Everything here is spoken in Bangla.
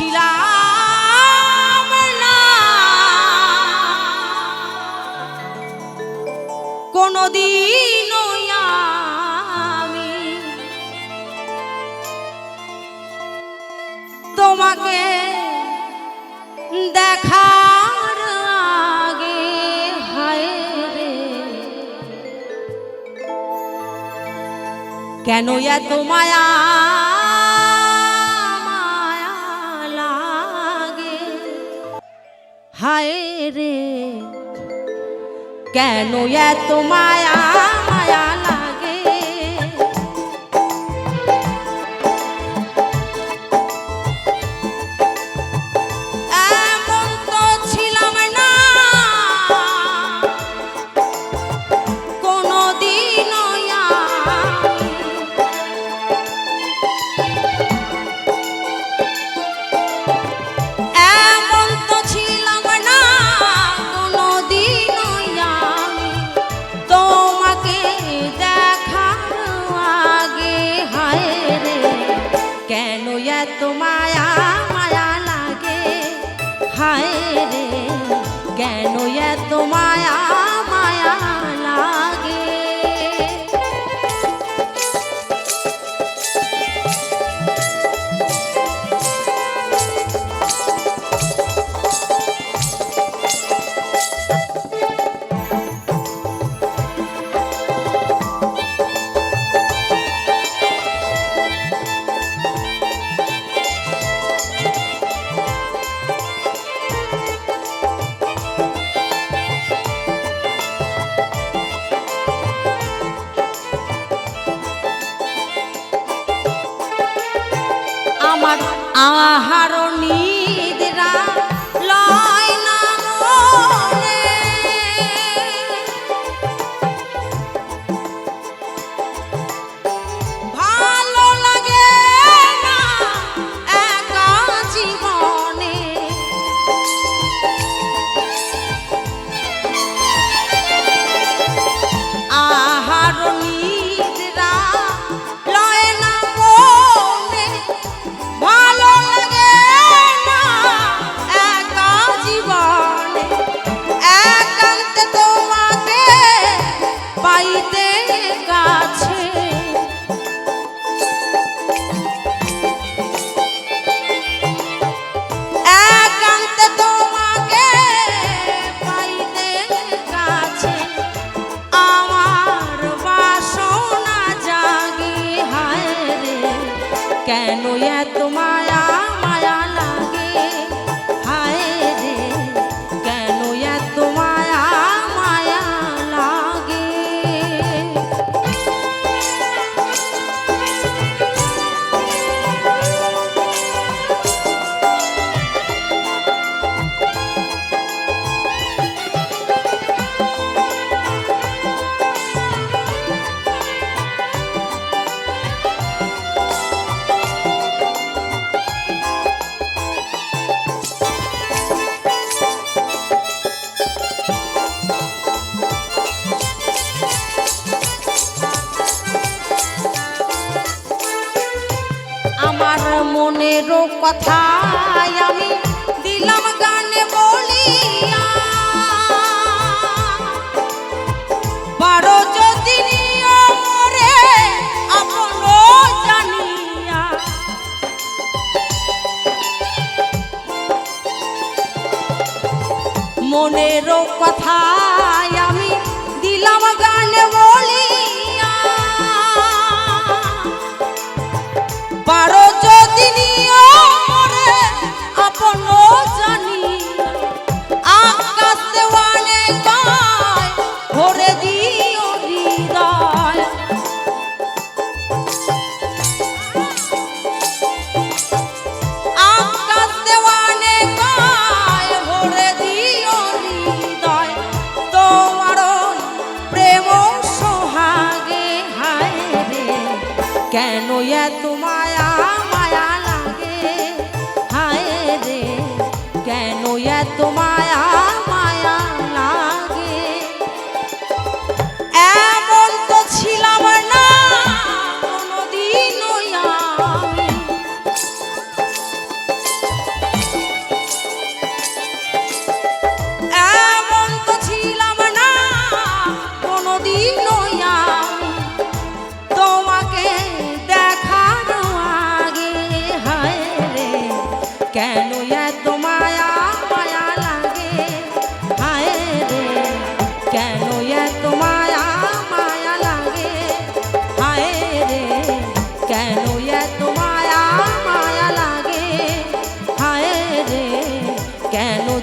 ছিলাম না। কোনদিন আমি তোমাকে দেখার আগে হায় কেন এত মায়া হায় রে কেন এত মায়া? মায়া মায়া লাগে। হায় রে কেন এত মায়া? আহা কথায় আমি দিলাম গানে বলিয়া। বারো যদি রে আপন জানিয়া। মনেরও কথায় আমি দিলাম গানে বলিয়া। বারো